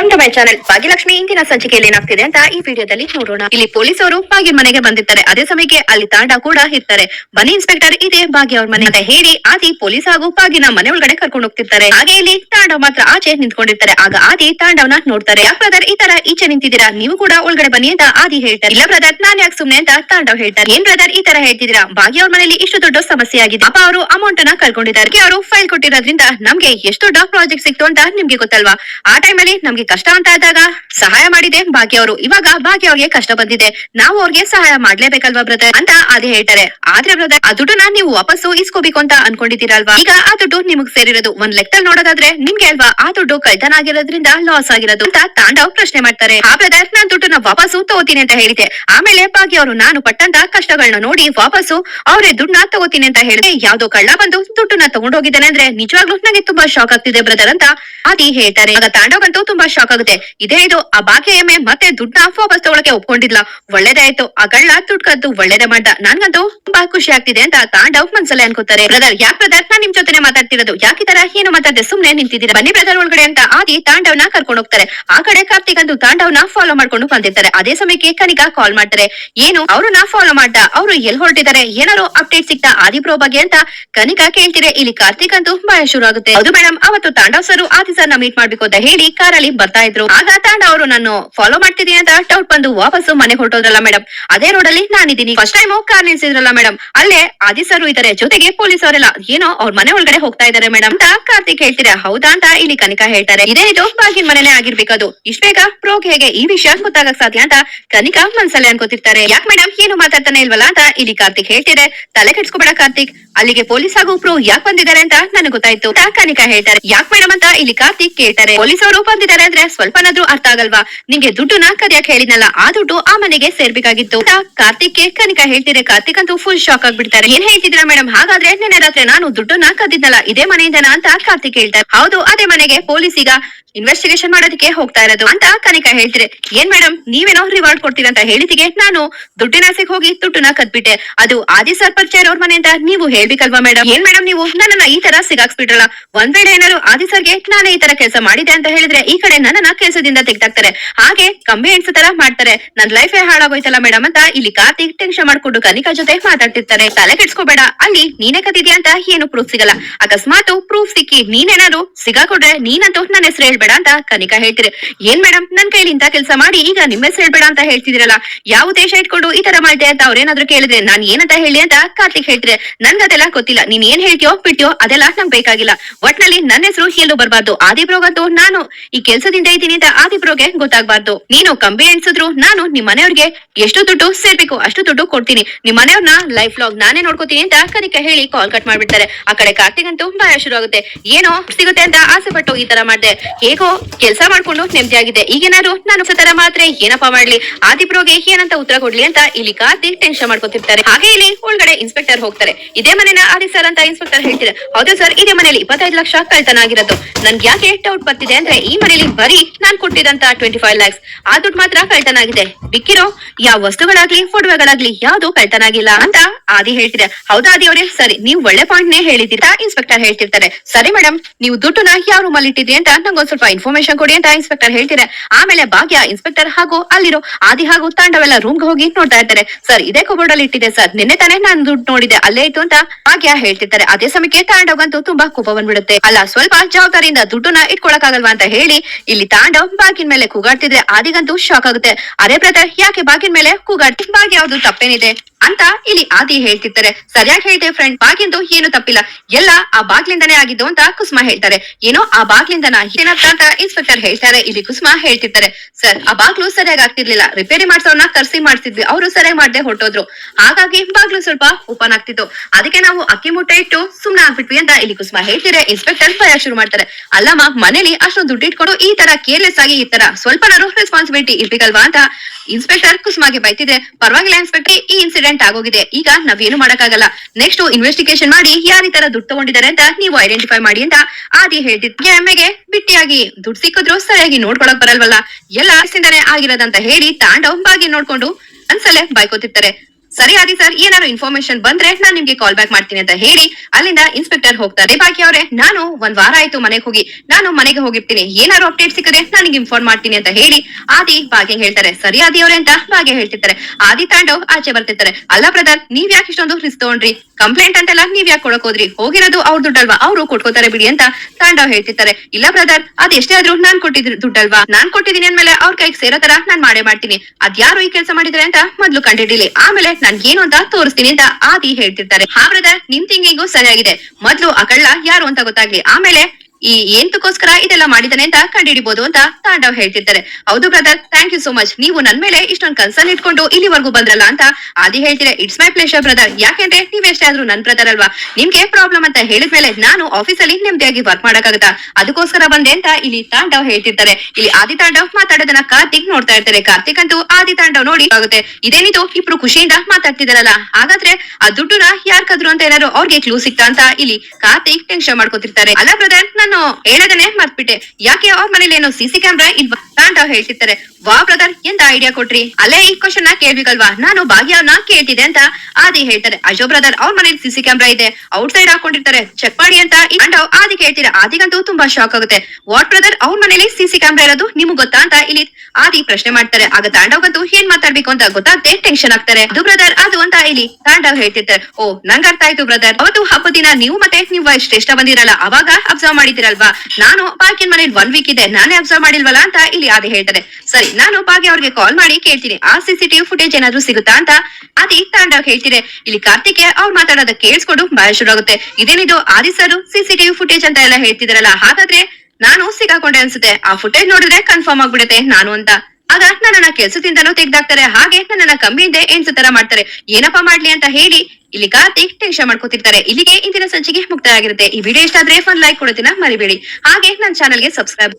Welcome to my channel Bhagyalakshmi. ಇಂದಿನ ಸಂಚಿಕೆಯಲ್ಲಿ ಏನಾಗ್ತಿದೆ ಅಂತ ಈ ವಿಡಿಯೋದಲ್ಲಿ ನೋಡೋಣ. ಇಲ್ಲಿ ಪೊಲೀಸರು ಭಾಗ್ಯ ಮನೆಗೆ ಬಂದಿರ್ತಾರೆ. ಅದೇ ಸಮಯಕ್ಕೆ ಅಲ್ಲಿ ತಾಂಡ ಕೂಡ ಇರ್ತಾರೆ. ಬನಿ ಇನ್ಸ್ಪೆಕ್ಟರ್ ಇದೆ ಭಾಗ್ಯ ಅವ್ರ ಮನೆ ಅಂತ ಹೇಳಿ ಆದಿ ಪೊಲೀಸ್ ಹಾಗೂ ಭಾಗ್ಯನ ಮನೆ ಒಳಗಡೆ ಕರ್ಕೊಂಡು ಹೋಗ್ತಿರ್ತಾರೆ. ಹಾಗೆ ಇಲ್ಲಿ ತಾಂಡವ್ ಮಾತ್ರ ಆಚೆ ನಿಂತ್ಕೊಂಡಿರ್ತಾರೆ. ಆಗ ಆದಿ ತಾಂಡವ್ನ ನೋಡ್ತಾರೆ. ಯಾಕೆ ಬ್ರದರ್ ಈ ತರ ಈಚೆ ನಿಂತಿದ್ದೀರಾ? ನೀವು ಕೂಡ ಒಳಗಡೆ ಬನ್ನಿ ಅಂತ ಆದಿ ಹೇಳ್ತಾರೆ. ಇಲ್ಲ ಬ್ರದರ್ ನಾನ್ ಯಾಕೆ ಸುಮ್ನೆ ಅಂತ ತಾಂಡವ್ ಹೇಳ್ತಾರೆ. ಏನ್ ಬ್ರದರ್ ಈ ತರ ಹೇಳ್ತಿದ್ದೀರಾ? ಭಾಗ್ಯ ಅವ್ರ ಮನೇಲಿ ಇಷ್ಟು ದೊಡ್ಡ ಸಮಸ್ಯೆ ಆಗಿದೆ. ಅಪ್ಪ ಅವರು ಅಮೌಂಟ್ ಅನ್ನ ಕಳ್ಕೊಂಡಿದ್ದಾರೆ. ಅವರು ಫೈಲ್ ಕೊಟ್ಟಿರೋದ್ರಿಂದ ನಮ್ಗೆ ಎಷ್ಟು ದೊಡ್ಡ ಪ್ರಾಜೆಕ್ಟ್ ಸಿಕ್ತು ಅಂತ ನಿಮ್ಗೆ ಗೊತ್ತಲ್ವಾ? ಆ ಟೈಮ್ ಅಲ್ಲಿ ನಮ್ಗೆ ಕಷ್ಟ ಅಂತ ಇದ್ದಾಗ ಸಹಾಯ ಮಾಡಿದೆ ಭಾಗ್ಯ ಅವರು ಇವಾಗ ಭಾಗ್ಯ ಅವ್ರಿಗೆ ಕಷ್ಟ ಬಂದಿದೆ. ನಾವು ಅವ್ರಿಗೆ ಸಹಾಯ ಮಾಡ್ಲೇಬೇಕಲ್ವಾ ಬ್ರದರ್ ಅಂತ ಅದೇ ಹೇಳ್ತಾರೆ. ಆದ್ರೆ ಬ್ರದರ್ ಆ ದುಡ್ಡನ್ನ ನೀವು ವಾಪಸ್ಸು ಇಸ್ಕೋಬೇಕು ಅಂತ ಅನ್ಕೊಂಡಿದ್ದೀರಲ್ವಾ? ಈಗ ಆ ದುಡ್ಡು ನಿಮಗ್ ಸೇರಿರೋದು. ಒಂದ್ ಲೆಕ್ಕದಲ್ಲಿ ನೋಡೋದಾದ್ರೆ ನಿಮ್ಗೆ ಅಲ್ವಾ? ಆ ದುಡ್ಡು ಕಳ್ತನ ಆಗಿರೋದ್ರಿಂದ ಲಾಸ್ ಆಗಿರೋದು ಅಂತ ತಾಂಡವ್ ಪ್ರಶ್ನೆ ಮಾಡ್ತಾರೆ. ಆ ಬ್ರದರ್ ನಾನ್ ದುಡ್ಡನ್ನ ವಾಪಸ್ಸು ತಗೋತೀನಿ ಅಂತ ಹೇಳಿದೆ ಆಮೇಲೆ ಭಾಗ್ಯ ಅವರು ನಾನು ಪಟ್ಟಂತ ಕಷ್ಟಗಳನ್ನ ನೋಡಿ ವಾಪಸ್ಸು ಅವ್ರೇ ದುಡ್ಡನ್ನ ತಗೋತೀನಿ ಅಂತ ಹೇಳಿದೆ ಯಾವ್ದೋ ಕಳ್ಳ ಬಂದು ದುಡ್ಡನ್ನ ತಗೊಂಡೋಗಿದ್ದಾನೆ ಅಂದ್ರೆ ನಿಜವಾಗ್ಲೂ ನಂಗೆ ತುಂಬಾ ಶಾಕ್ ಆಗ್ತಿದೆ ಬ್ರದರ್ ಅಂತ ಆದಿ ಹೇಳ್ತಾರೆ. ಆಗ ತಾಂಡವ್ಗಂತೂ ತುಂಬಾ ಆಗುತ್ತೆ. ಇದೇ ಇದು, ಆ ಬಾಕಿ ಎಮ್ಮೆ ಮತ್ತೆ ದುಡ್ಡನ್ನ ವಾಪಸ್ ತಗೊಳಕ್ಕೆ ಒಪ್ಕೊಂಡಿಲ್ಲ ಒಳ್ಳೇದೇ ಆಯ್ತು ಆ ಕಳ್ಳ ದುಡ್ಡು ಕದ್ದು ಒಳ್ಳೇದೇ ಮಾಡ್ದ. ನನ್ಗಂತೂ ತುಂಬಾ ಖುಷಿ ಆಗ್ತಿದೆ ಅಂತ ತಾಂಡವ್ ಮನ್ಸಲ್ಲೇ ಅನ್ಕೋತಾರೆ. ಬ್ರದರ್, ಯಾಕೆ ಬ್ರದರ್? ಜೊತೆನೆ ಮಾತಾಡ್ತಿರೋದು. ಯಾಕೆ ತರ ಏನು ಮಾತಾಡದೆ? ಸುಮ್ನೆ ನಿಂತಿದ್ದೀರಾ? ಬನ್ನಿ ಬ್ರದರ್ ಒಳಗಡೆ ಅಂತ ಆದಿ ತಾಂಡವ್ನ ಕರ್ಕೊಂಡು ಹೋಗ್ತಾರೆ. ಆ ಕಡೆ ಕಾರ್ತಿಕ್ ಅಂತೂ ತಾಂಡವ್ನ ಫಾಲೋ ಮಾಡ್ಕೊಂಡು ಬಂದಿರ್ತಾರೆ. ಅದೇ ಸಮಯಕ್ಕೆ ಕನಿಕಾ ಕಾಲ್ ಮಾಡ್ತಾರೆ. ಏನು? ಅವ್ರನ್ನ ಫಾಲೋ ಮಾಡ್ದ. ಅವ್ರು ಎಲ್ ಹೊರಟಿದ್ದಾರೆ? ಏನಾರು ಅಪ್ಡೇಟ್ ಸಿಗ್ತಾ? ಆದಿ ಪ್ರೋ ಬಗ್ಗೆ ಅಂತ ಕನಿಕಾ ಕೇಳ್ತಿರೆ ಇಲ್ಲಿ ಕಾರ್ತಿಕ್ ಅಂತೂ ಭಯ ಶುರು ಆಗುತ್ತೆ. ಹೌದು ಮೇಡಮ್ ಅವತ್ತು ತಾಂಡವ್ ಸರ್ ಆದಿ ಸರ್ನ ಮೀಟ್ ಮಾಡ್ಬೇಕು ಅಂತ ಹೇಳಿ ಕಾರಲ್ಲಿ ಬರ್ತಾ ಇದ್ರು. ಆಗ ತಾಂಡ ಅವರು ನಾನು ಫಾಲೋ ಮಾಡ್ತಿದೀನಿ ಅಂತ ಡೌಟ್ ಬಂದು ವಾಪಸ್ಸು ಮನೆ ಹೊರಟೋದ್ರಲ್ಲ ಮೇಡಮ್ ಅದೇ ರೋಡ್ ಅಲ್ಲಿ ನಾನಿದ್ದೀನಿ. ಫಸ್ಟ್ ಟೈಮ್ ಕಾರ್ ನಿಲ್ಸಿದ್ರಲ್ಲ ಮೇಡಮ್ ಅಲ್ಲೇ ಆದಿ ಸರ್ ಇದಾರೆ ಜೊತೆಗೆ ಪೊಲೀಸ್ ಅವರೆಲ್ಲ. ಏನೋ ಅವ್ರ ಮನೆ ಒಳಗಡೆ ಹೋಗ್ತಾ ಇದಾರೆ ಮೇಡಮ್ ಕಾರ್ತಿಕ್ ಹೇಳ್ತೀರಾ ಹೌದಾ ಅಂತ ಇಲ್ಲಿ ಕನಿಕಾ ಹೇಳ್ತಾರೆ. ಇದೇನಿದು ಬಾಗಿನ ಮನೆನೇ ಆಗಿರ್ಬೇಕದು. ಇಷ್ಟ ಬೇಗ ಪ್ರೋಗ್ ಹೇಗೆ ಈ ವಿಷಯ ಗೊತ್ತಾಗಕ್ ಸಾಧ್ಯ ಅಂತ ಕನಿಕಾ ಮನ್ಸಲ್ಲೇ ಅನ್ಕೋತಿರ್ತಾರೆ. ಯಾಕೆ ಮೇಡಮ್ ಏನು ಮಾತಾಡ್ತಾನೆ ಇಲ್ವಲ್ಲ ಅಂತ ಇಲ್ಲಿ ಕಾರ್ತಿಕ್ ಹೇಳ್ತಿದೆ. ತಲೆ ಕೆಡ್ಸ್ಕೊಬೇಡ ಕಾರ್ತಿಕ್. ಅಲ್ಲಿಗೆ ಪೊಲೀಸ್ ಹಾಗೂ ಪ್ರೋ ಯಾಕೆ ಬಂದಿದ್ದಾರೆ ಅಂತ ನನಗೆ ಗೊತ್ತಾಯ್ತು ಅಂತ ಕನಿಕಾ ಹೇಳ್ತಾರೆ. ಯಾಕೆ ಮೇಡಮ್ ಅಂತ ಇಲ್ಲಿ ಕಾರ್ತಿಕ್ ಕೇಳ್ತಾರೆ. ಪೊಲೀಸ್ ಅವರು ಬಂದಿದ್ದಾರೆ ಅಂದ್ರೆ ಸ್ವಲ್ಪನಾದ್ರೂ ಅರ್ಥ ಆಗಲ್ವಾ? ನಿಂಗೆ ದುಡ್ಡುನ ಕದಿಯಕ್ ಹೇಳಿದ್ನಲ್ಲ, ಆ ದುಡ್ಡು ಆ ಮನೆಗೆ ಸೇರ್ಬೇಕಾಗಿತ್ತು ಅಂತ ಕಾರ್ತಿಕ್ ಕನಿಕಾ ಹೇಳ್ತಿದ್ರೆ ಕಾರ್ತಿಕ್ ಅಂತೂ ಫುಲ್ ಶಾಕ್ ಆಗ್ಬಿಡ್ತಾರೆ. ಏನ್ ಹೇಳ್ತಿದ್ರ ಮೇಡಮ್? ಹಾಗಾದ್ರೆ ನಿನ್ನೆ ರಾತ್ರಿ ನಾನು ದುಡ್ಡನ್ನ ಕದ್ದಿದ್ನಲ್ಲ ಇದೇ ಮನೆಯಿಂದನ ಅಂತ ಕಾರ್ತಿಕ್ ಹೇಳ್ತಾರೆ. ಹೌದು, ಅದೇ ಮನೆಗೆ ಪೊಲೀಸ್ ಈಗ ಇನ್ವೆಸ್ಟಿಗೇಷನ್ ಮಾಡೋದಕ್ಕೆ ಹೋಗ್ತಾ ಇರೋದು ಅಂತ ಕನಿಕ ಹೇಳ್ತಿದೆ. ಏನ್ ಮೇಡಮ್ ನೀವೇನೋ ರಿವಾರ್ಡ್ ಕೊಡ್ತೀರಾ ಅಂತ ಹೇಳಿದಿಗೆ. ನಾನು ದುಡ್ಡಿನ ಆಸೆಗೆ ಹೋಗಿ ದುಡ್ಡನ್ನ ಕದ್ಬಿಟ್ಟೆ. ಅದು ಆದಿ ಸರ್ ಪರಿಚಯ ಅವ್ರ ಮನೆ ಅಂತ ನೀವು ಹೇಳ್ಬೇಕಲ್ವಾ ಮೇಡಮ್ ಏನ್ ಮೇಡಮ್ ನೀವು? ನನ್ನನ್ನ ಈ ತರ ಸಿಗಾಕ್ಸ್ಬಿಟ್ರಲ್ಲ. ಒಂದ್ ವೇಳೆ ಏನಾದ್ರು ಆದಿ ಸರ್ಗೆ ನಾನೇ ಈ ತರ ಕೆಲಸ ಮಾಡಿದೆ ಅಂತ ಹೇಳಿದ್ರೆ ಈ ಕಡೆ ನನ್ನನ್ನ ಕೆಲಸದಿಂದ ತೆಗ್ದಾಕ್ತಾರೆ. ಹಾಗೆ ಕಂಬಿ ಹೆಣ್ಸು ತರ ಮಾಡ್ತಾರೆ. ನನ್ ಲೈಫ್ ಹಾಳಾಗೋಯ್ತಲ್ಲ ಮೇಡಮ್ ಅಂತ ಇಲ್ಲಿ ಕಾರ್ತಿಕ್ ಟೆನ್ಷನ್ ಮಾಡ್ಕೊಂಡು ಕನಿಕಾ ಜೊತೆ ಮಾತಾಡ್ತಿರ್ತಾರೆ. ತಲೆ ಕೆಡ್ಸ್ಕೋಬೇಡ. ಅಲ್ಲಿ ನೀನೇ ಕದಿದ್ಯಾ ಅಂತ ಏನು ಪ್ರೂಫ್ ಸಿಗಲ್ಲ ಅಕಸ್ಮಾತ್ ಪ್ರೂಫ್ ಸಿಕ್ಕಿ ನೀನೇನಾದ್ರು ಸಿಗಾಕೊಡ್ರೆ ನೀನಂತೂ ನನ್ನ ಹೆಸರು ಹೇಳ್ಬೇಡ ಅಂತ ಕನಿಕಾ ಹೇಳ್ತೀರಿ ಏನ್ ಮೇಡಮ್ ನನ್ ಕೈಲಿ ಇಂತ ಕೆಲಸ ಮಾಡಿ ಈಗ ನಿಮ್ಮ ಹೆಸರು ಹೇಳ್ಬೇಡ ಅಂತ ಹೇಳ್ತಿದಿರಲ್ಲ ಯಾವ ಉದ್ದೇಶ ಇಟ್ಕೊಂಡು ಈ ತರ ಮಾಡಿದೆ ಅಂತ ಅವ್ರೇನಾದ್ರು ಕೇಳಿದ್ರೆ ನಾನ್ ಏನಂತ ಹೇಳಿ ಅಂತ ಕಾರ್ತಿಕ್ ಹೇಳ್ತಿರೆ ನನ್ಗದೆಲ್ಲ ಗೊತ್ತಿಲ್ಲ. ನೀನ್ ಏನ್ ಹೇಳ್ತೀಯೋ ಬಿಡ್ತೀಯೋ ಅದೆಲ್ಲ ನಂಗ್ ಬೇಕಾಗಿಲ್ಲ. ಒಟ್ನಲ್ಲಿ ನನ್ನ ಹೆಸರು ಎಲ್ಲೂ ಬರ್ಬಾರ್ದು. ಆದಿಬ್ರೋಗಂತೂ ನಾನು ಈ ಕೆಲ್ಸದಿಂದ ಇದ್ದೀನಿ ಅಂತ ಆದಿಬ್ರೋಗೆ ಗೊತ್ತಾಗ್ಬಾರ್ದು. ನೀನು ಕಂಬಿ ಎಣಿಸಿದ್ರು ನಾನು ನಿಮ್ ಮನೆಯವ್ರಿಗೆ ಎಷ್ಟು ದುಡ್ಡು ಸೇರ್ಬೇಕು ಅಷ್ಟು ದುಡ್ಡು ಕೊಡ್ತೀನಿ. ನಿಮ್ ಮನೆಯವ್ರನ್ನ ಲೈಫ್ ಲಾಗ್ ನಾನೇ ನೋಡ್ಕೋತೀನಿ ಅಂತ ಕನಿಕ ಹೇಳಿ ಕಾಲ್ ಕಟ್ ಮಾಡ್ಬಿಡ್ತಾರೆ. ಆ ಕಡೆ ಕಾರ್ತಿಕ್ ಅಂತೂ ಭಯ ಶುರು ಆಗುತ್ತೆ ಏನೋ ಸಿಗುತ್ತೆ ಅಂತ ಆಸೆ ಪಟ್ಟು ಈ ತರ ಮಾಡ್ದೆ. ಹೇಗೋ ಕೆಲಸ ಮಾಡ್ಕೊಂಡು ನೆಮ್ಮದಿಯಾಗಿದೆ. ಈಗೇನಾದ್ರು ನಾನು ತರ ಮಾತ್ರ ಏನಪ್ಪಾ ಮಾಡ್ಲಿ? ಆದಿಪ್ರೋಗೆ ಏನಂತ ಉತ್ತರ ಕೊಡ್ಲಿ ಅಂತ ಇಲ್ಲಿ ಕಾರ್ತಿಕ್ ಟೆನ್ಷನ್ ಮಾಡ್ಕೊತಿರ್ತಾರೆ. ಹಾಗೆ ಇಲ್ಲಿ ಒಳಗಡೆ ಇನ್ಸ್ಪೆಕ್ಟರ್ ಹೋಗ್ತಾರೆ. ಇದೇ ಮನೆನ ಆದಿ ಸರ್ ಅಂತ ಇನ್ಸ್ಪೆಕ್ಟರ್ ಹೇಳ್ತಾರೆ ಹೌದು ಸರ್ ಇದೇ ಮನೇಲಿ ಇಪ್ಪತ್ತೈದು ಲಕ್ಷ ಕಳ್ತನ ಆಗಿರೋದು ನನ್ಗೆ ಯಾಕೆ ಡೌಟ್ ಬರ್ತಿದೆ ಅಂದ್ರೆ ಈ ಮನೇಲಿ ಬರೀ ನಾನ್ ಕೊಟ್ಟಿದಂತ ಟ್ವೆಂಟಿ ಫೈವ್ ಲ್ಯಾಕ್ಸ್ ಆ ದುಡ್ಡು ಮಾತ್ರ ಕಳ್ತನ ಆಗಿದೆ ಬಿಕ್ಕಿರೋ ಯಾವ ವಸ್ತುಗಳಾಗ್ಲಿ ಫೋಟೋಗಳಾಗ್ಲಿ ಯಾವ್ದು ಕಳ್ತನ ಆಗಿಲ್ಲ ಅಂತ ಆದಿ ಹೇಳ್ತಿದೆ. ಹೌದಾ ಆದಿ ಅವರೇ, ಸರಿ, ನೀವು ಒಳ್ಳೆ ಪಾಯಿಂಟ್ ನೇ ಹೇಳಿದ್ದೀರಾ ಇನ್ಸ್ಪೆಕ್ಟರ್ ಹೇಳ್ತಿರ್ತಾರೆ. ಸರಿ ಮೇಡಮ್ ನೀವು ದುಡ್ಡನ್ನ ಯಾವ ರೂಮಲ್ಲಿ ಇಟ್ಟಿದ್ರಿ ಅಂತ ನಂಗೊಂದ್ ಸ್ವಲ್ಪ ಇನ್ಫಾರ್ಮೇಶನ್ ಕೊಡಿ ಅಂತ ಇನ್ಸ್ಪೆಕ್ಟರ್ ಹೇಳ್ತಿದ್ರೆ ಆಮೇಲೆ ಭಾಗ್ಯ ಇನ್ಸ್ಪೆಕ್ಟರ್ ಹಾಗೂ ಅಲ್ಲಿರೋ ಆದಿ ಹಾಗೂ ತಾಂಡವೆಲ್ಲ ರೂಮ್ಗೆ ಹೋಗಿ ನೋಡ್ತಾ ಇರ್ತಾರೆ. ಸರ್, ಇದೇ ಕಬೋರ್ಡ್ ಅಲ್ಲಿ ಇಟ್ಟಿದೆ ಸರ್. ನಿನ್ನೆ ತಾನೇ ನಾನು ದುಡ್ಡು ನೋಡಿದೆ ಅಲ್ಲೇ ಇತ್ತು ಅಂತ ಭಾಗ್ಯ ಹೇಳ್ತಿರ್ತಾರೆ. ಅದೇ ಸಮಯಕ್ಕೆ ತಾಂಡವ್ಗಂತೂ ತುಂಬಾ ಕೋಪ ಬಂದ್ಬಿಡುತ್ತೆ. ಅಲ್ಲ, ಸ್ವಲ್ಪ ಜವಾಬ್ದಾರಿಯಿಂದ ದುಡ್ಡನ್ನ ಇಟ್ಕೊಳಕಾಗಲ್ವಾ ಅಂತ ಹೇಳಿ ಇಲ್ಲಿ ತಾಂಡವ್ ಬಾಗಿನ ಮೇಲೆ ಕೂಗಾಡ್ತಿದ್ರೆ ಆದಿಗಂತೂ ಶಾಕ್ ಆಗುತ್ತೆ. ಅದೇ ಬ್ರದರ್ ಯಾಕೆ ಬಾಗಿನ ಮೇಲೆ ಕೂಗಾಡ್ತಿ? ಭಾಗ್ಯ, ಯಾವ್ದು ತಪ್ಪೇನಿದೆ? ಅಂತ ಇಲ್ಲಿ ಆದಿ ಹೇಳ್ತಿರ್ತಾರೆ. ಸರಿಯಾಗಿ ಹೇಳಿದೆ ಫ್ರೆಂಡ್ ಬಾಗಿಂದು ಏನು ತಪ್ಪಿಲ್ಲ. ಎಲ್ಲ ಆ ಬಾಗ್ಲಿಂದನೇ ಆಗಿದ್ದು ಅಂತ ಕುಸುಮ ಹೇಳ್ತಾರೆ. ಏನೋ ಆ ಬಾಗ್ಲಿಂದನ ಏನಪ್ಪ ಅಂತ ಇನ್ಸ್ಪೆಕ್ಟರ್ ಹೇಳ್ತಾರೆ. ಇಲ್ಲಿ ಕುಸುಮ ಹೇಳ್ತಿರ್ತಾರೆ ಸರ್ ಆ ಬಾಗ್ಲು ಸರಿಯಾಗಿ ಆಗ್ತಿರ್ಲಿಲ್ಲ. ರಿಪೇರಿ ಮಾಡ್ಸೋರ್ನ ಕರ್ಸಿ ಮಾಡ್ತಿದ್ವಿ ಅವರು ಸರಿಯಾಗಿ ಮಾಡದೆ ಹೊರಟೋದ್ರು. ಹಾಗಾಗಿ ಬಾಗ್ಲು ಸ್ವಲ್ಪ ಓಪನ್ ಆಗ್ತಿತ್ತು. ಅದಕ್ಕೆ ನಾವು ಅಕ್ಕಿ ಮುಟ್ಟೆ ಇಟ್ಟು ಸುಮ್ನೆ ಆಗ್ಬಿಟ್ವಿ ಅಂತ ಇಲ್ಲಿ ಕುಸುಮ ಹೇಳ್ತಿದ್ರೆ ಇನ್ಸ್ಪೆಕ್ಟರ್ ಭಯ ಶುರು ಮಾಡ್ತಾರೆ. ಅಲ್ಲಮ್ಮ, ಮನೇಲಿ ಅಷ್ಟೊಂದು ದುಡ್ಡು ಇಟ್ಕೊಂಡು ಈ ತರ ಕೇರ್ಲೆಸ್ ಆಗಿ ಈ ತರ ಸ್ವಲ್ಪ ರೆಸ್ಪಾನ್ಸಿಬಿಲಿಟಿ ಇರ್ಬೇಕಲ್ವಾ ಅಂತ ಇನ್ಸ್ಪೆಕ್ಟರ್ ಕುಸುಮಾಗೆ ಬೈತಿದೆ. ಪರವಾಗಿಲ್ಲ ಇನ್ಸ್ಪೆಕ್ಟರ್ ಈ ಇನ್ಸಿಡೆಂಟ್ ಆಗೋಗಿದೆ. ಈಗ ನಾವೇನು ಮಾಡಕ್ಕಾಗಲ್ಲ. ನೆಕ್ಸ್ಟ್ ಇನ್ವೆಸ್ಟಿಗೇಷನ್ ಮಾಡಿ ಯಾರ ತರ ದುಡ್ಡು ತಗೊಂಡಿದ್ದಾರೆ ಅಂತ ನೀವು ಐಡೆಂಟಿಫೈ ಮಾಡಿ ಅಂತ ಆದಿ ಹೇಳ್ತಿದ್ಗೆ ಎಮ್ಮೆಗೆ ಬಿಟ್ಟಿಯಾಗಿ. ದುಡ್ಡು ಸಿಕ್ಕಿದ್ರು ಸರಿಯಾಗಿ ನೋಡ್ಕೊಳಕ್ ಬರಲ್ವಲ್ಲ. ಎಲ್ಲ ಆಗಿರೋದಂತ ಹೇಳಿ ತಾಂಡವ್ ಬಾಗಿ ನೋಡ್ಕೊಂಡು ಅನ್ಸಲೆ ಬೈಕೋತಿರ್ತಾರೆ ಸರಿ ಆದಿ ಸರ್, ಏನಾದ್ರು ಇನ್ಫಾರ್ಮೇಶನ್ ಬಂದ್ರೆ ನಾನು ನಿಮ್ಗೆ ಕಾಲ್ ಬ್ಯಾಕ್ ಮಾಡ್ತೀನಿ ಅಂತ ಹೇಳಿ, ಅಲ್ಲಿಂದ ಇನ್ಸ್ಪೆಕ್ಟರ್ ಹೋಗ್ತಾರೆ. ಬಾಕಿ ಅವರೇ, ನಾನು ಒಂದ್ ವಾರ ಆಯ್ತು ಮನೆಗೆ ಹೋಗಿ. ನಾನು ಮನೆಗೆ ಹೋಗಿರ್ತೀನಿ. ಏನಾದ್ರು ಅಪ್ಡೇಟ್ ಸಿಕ್ಕರೆ ನನಗೆ ಇನ್ಫಾರ್ಮ್ ಮಾಡ್ತೀನಿ ಅಂತ ಹೇಳಿ, ಆದಿ ಬಾಗೆ ಹೇಳ್ತಾರೆ. ಸರಿ ಆದಿ ಅವ್ರೆ ಅಂತ ಬಾಗೆ ಹೇಳ್ತಿರ್ತಾರೆ. ಆದಿ ತಾಂಡವ್ ಆಚೆ ಬರ್ತಿರ್ತಾರೆ. ಅಲ್ಲ ಬ್ರದರ್ ನೀವ್ ಯಾಕೆ ಇಷ್ಟೊಂದು ರಿಸ್ಕ್ ತಗೊಂಡ್ರಿ? ಕಂಪ್ಲೇಂಟ್ ಅಂತೆಲ್ಲ ನೀವ್ ಯಾಕೆ ಕೊಡಕ್ ಹೋದ್ರಿ? ಹೋಗಿರೋದು ಅವ್ರ ದುಡ್ಡಲ್ವಾ? ಅವ್ರು ಕೊಟ್ಕೋತಾರೆ ಬಿಡಿ ಅಂತ ತಾಂಡವ್ ಹೇಳ್ತಿರ್ತಾರೆ. ಇಲ್ಲ ಬ್ರದರ್ ಅದ್ ಎಷ್ಟೇ ಆದ್ರೂ ನಾನ್ ಕೊಟ್ಟಿದ್ರು ದುಡ್ಡಲ್ವಾ? ನಾನ್ ಕೊಟ್ಟಿದ್ದೀನಿ ಅಂದ್ಮೇಲೆ ಅವ್ರ ಕೈಗೆ ಸೇರೋ ತರ ನಾನ್ ಮಾಡೇ ಮಾಡ್ತೀನಿ. ಅದ್ಯಾರು ಈ ಕೆಲಸ ಮಾಡಿದ್ರೆ ಅಂತ ಮೊದ್ಲು ಕಂಡಿಡಿಲಿ. ಆಮೇಲೆ ನಾನ್ ಏನು ಅಂತ ತೋರಿಸ್ತೀನಿ ಅಂತ ಆದಿ ಹೇಳ್ತಿರ್ತಾರೆ. ಹಾ ಬ್ರದರ್ ನಿಮ್ ಥಿಂಕಿಂಗು ಸರಿಯಾಗಿದೆ. ಮೊದ್ಲು ಆ ಕಳ್ಳ ಯಾರು ಅಂತ ಗೊತ್ತಾಗ್ಲಿ. ಆಮೇಲೆ ಈ ಏಂತಕ್ಕೋಸ್ಕರ ಇದೆಲ್ಲ ಮಾಡಿದಾನೆ ಅಂತ ಕಂಡುಹಿಡಿಬಹುದು ಅಂತ ತಾಂಡವ್ ಹೇಳ್ತಿರ್ತಾರೆ. ಹೌದು brother thank you so much ನೀವು ನನ್ ಮೇಲೆ ಇಷ್ಟೊಂದು ಕನ್ಸರ್ನ್ ಇಟ್ಕೊಂಡು ಇಲ್ಲಿವರೆಗೂ ಬಂದ್ರಲ್ಲ ಅಂತ ಆದಿ ಹೇಳ್ತೀರಾ ಇಟ್ಸ್ ಮೈ ಪ್ಲೇಷರ್ ಬ್ರದರ್ ಯಾಕೆಂದ್ರೆ ನೀವೆಷ್ಟೇ ಆದ್ರೂ ನನ್ ಬ್ರದರ್ ಅಲ್ವಾ? ನಿಮ್ಗೆ ಪ್ರಾಬ್ಲಮ್ ಅಂತ ಹೇಳಿದ ಮೇಲೆ ನಾನು ಆಫೀಸಲ್ಲಿ ನೆಮ್ಮದಿಯಾಗಿ ವರ್ಕ್ ಮಾಡಕ್ಕಾಗತ್ತಾ? ಅದಕ್ಕೋಸ್ಕರ ಬಂದೆ ಅಂತ ಇಲ್ಲಿ ತಾಂಡವ್ ಹೇಳ್ತಿರ್ತಾರೆ. ಇಲ್ಲಿ ಆದಿ ತಾಂಡವ್ ಮಾತಾಡೋದನ್ನ ಕಾರ್ತಿಕ್ ನೋಡ್ತಾ ಇರ್ತಾರೆ. ಕಾರ್ತಿಕ್ ಅಂತೂ ಆದಿ ತಾಂಡವ್ ನೋಡಿ ಆಗುತ್ತೆ. ಇದೇನಿದು? ಇಬ್ರು ಖುಷಿಯಿಂದ ಮಾತಾಡ್ತಿದಾರಲ್ಲ. ಹಾಗಾದ್ರೆ ಆ ದುಡ್ಡುನ ಯಾರ್ಕಾದ್ರು ಅಂತ ಏನಾದ್ರು ಅವ್ರಿಗೆ ಕ್ಲೂ ಸಿಕ್ತಾ ಅಂತ ಇಲ್ಲಿ ಕಾರ್ತಿಕ್ ಟೆನ್ಷನ್ ಮಾಡ್ಕೊತಿರ್ತಾರೆ. ಅಲ್ಲ ಬ್ರದರ್ ನಾನು ಹೇಳದನೆ ಮರ್ತ್ಬಿಟ್ಟೆ. ಯಾಕೆ ಅವ್ರ ಮನೇಲಿ ಏನೋ ಸಿಸಿ ಕ್ಯಾಮ್ರಾ ಇಲ್ವಾ ಅಂತ ಹೇಳ್ತಿರ್ತಾರೆ. ವಾ ಬ್ರದರ್, ಎಂತ ಐಡಿಯಾ ಕೊಟ್ರಿ? ಅಲ್ಲೇ ಈ ಕ್ವಶನ್ನ ಕೇಳ್ಬೇಕಲ್ವಾ? ನಾನು ಭಾಗ್ಯವ್ನ ಕೇಳ್ತಿದೆ ಅಂತ ಆದಿ ಹೇಳ್ತಾರೆ. ಅಜೋ ಬ್ರದರ್, ಅವ್ರ ಮನೇಲಿ ಸಿಸಿ ಕ್ಯಾಮ್ರಾ ಇದೆ. ಔಟ್ ಸೈಡ್ ಹಾಕೊಂಡಿರ್ತಾರೆ. ಚೆಕ್ ಮಾಡಿ ಅಂತ ಆದಿ ಕೇಳ್ತೀರಾ ಆದಿಗಂತೂ ತುಂಬಾ ಶಾಕ್ ಆಗುತ್ತೆ. ವಾಟ್ ಬ್ರದರ್ ಅವ್ರ ಮನೇಲಿ ಸಿಸಿ ಕ್ಯಾಮ್ರಾ ಇರೋದು ನಿಮ್ಗೆ ಗೊತ್ತಾ ಅಂತ ಇಲ್ಲಿ ಆದಿ ಪ್ರಶ್ನೆ ಮಾಡ್ತಾರೆ. ಆಗ ತಾಂಡವ್ಗಂತೂ ಏನ್ ಮಾತಾಡ್ಬೇಕು ಅಂತ ಗೊತ್ತಾಗದೆ ಟೆನ್ಷನ್ ಆಗ್ತಾರೆ. ಅದು ಬ್ರದರ್ ಅದು ಅಂತ ಇಲ್ಲಿ ತಾಂಡವ್ ಹೇಳ್ತಿರ್ತಾರೆ. ಓ, ನಂಗ್ ಅರ್ಥ ಆಯ್ತು ಬ್ರದರ್ ಅವತ್ತು ಹಬ್ಬ ದಿನ ನೀವು ಮತ್ತೆ ನೀವು ಶ್ರೇಷ್ಠ ಬಂದಿರಲ್ಲ, ಅವಾಗ ಅಬ್ಸರ್ವ್ ಮಾಡಿದಿರಲ್ವಾ ನಾನು ಬಾಕಿನ್ ಮನೇಲಿ ಒನ್ ವೀಕ್ ಇದೆ. ನಾನೇ ಅಬ್ಸರ್ವ್ ಮಾಡಿಲ್ವಲ್ಲ ಅಂತ ಇಲ್ಲಿ ಆದಿ ಹೇಳ್ತಾರೆ. ಸರಿ ನಾನು ಭಾಗ್ಯ ಅವ್ರಿಗೆ ಕಾಲ್ ಮಾಡಿ ಕೇಳ್ತೀನಿ. ಆ ಸಿಸಿಟಿವಿ ಫುಟೇಜ್ ಏನಾದ್ರು ಸಿಗುತ್ತಾ ಅಂತ? ಅದೇ ತಾಂಡವ್ ಹೇಳ್ತಿದೆ. ಇಲ್ಲಿ ಕಾರ್ತಿಕೆ ಅವ್ರು ಮಾತಾಡೋದ ಕೇಳಿಸ್ಕೊಂಡು ಭಯ ಶುರು ಆಗುತ್ತೆ ಇದೇನಿದು ಆದಿ ಸರ್ ಸಿಸಿಟಿವಿ ಫುಟೇಜ್ ಅಂತ ಎಲ್ಲ ಹೇಳ್ತಿದ್ರಲ್ಲ, ಹಾಗಾದ್ರೆ ನಾನು ಸಿಗಾಕೊಂಡೆ ಅನ್ಸುತ್ತೆ. ಆ ಫುಟೇಜ್ ನೋಡಿದ್ರೆ ಕನ್ಫರ್ಮ್ ಆಗ್ಬಿಡುತ್ತೆ ನಾನು ಅಂತ. ಆಗ ನನ್ನ ಕೆಲ್ಸದಿಂದಲೂ ತೆಗ್ದಾಕ್ತಾರೆ. ಹಾಗೆ ನನ್ನನ್ನ ಕಮ್ಮಿಯಿಂದ ಎಣ್ಸೋ ತರ ಮಾಡ್ತಾರೆ. ಏನಪ್ಪಾ ಮಾಡ್ಲಿ ಅಂತ ಹೇಳಿ ಇಲ್ಲಿ ಕಾರ್ತಿಕ್ ಟೆನ್ಷನ್ ಮಾಡ್ಕೋತಿರ್ತಾರೆ. ಇಲ್ಲಿಗೆ ಇಂದಿನ ಸಂಚಿಕೆ ಮುಕ್ತಾಯ ಆಗಿರುತ್ತೆ ಈ ವಿಡಿಯೋ ಇಷ್ಟ ಆದ್ರೆ ಫನ್ ಲೈಕ್ ಕೊಡೋದಿನ ಮರಿಬೇಡಿ. ಹಾಗೆ ನನ್ನ ಚಾನಲ್ಗೆ ಸಬ್ಸ್ಕ್ರೈಬ್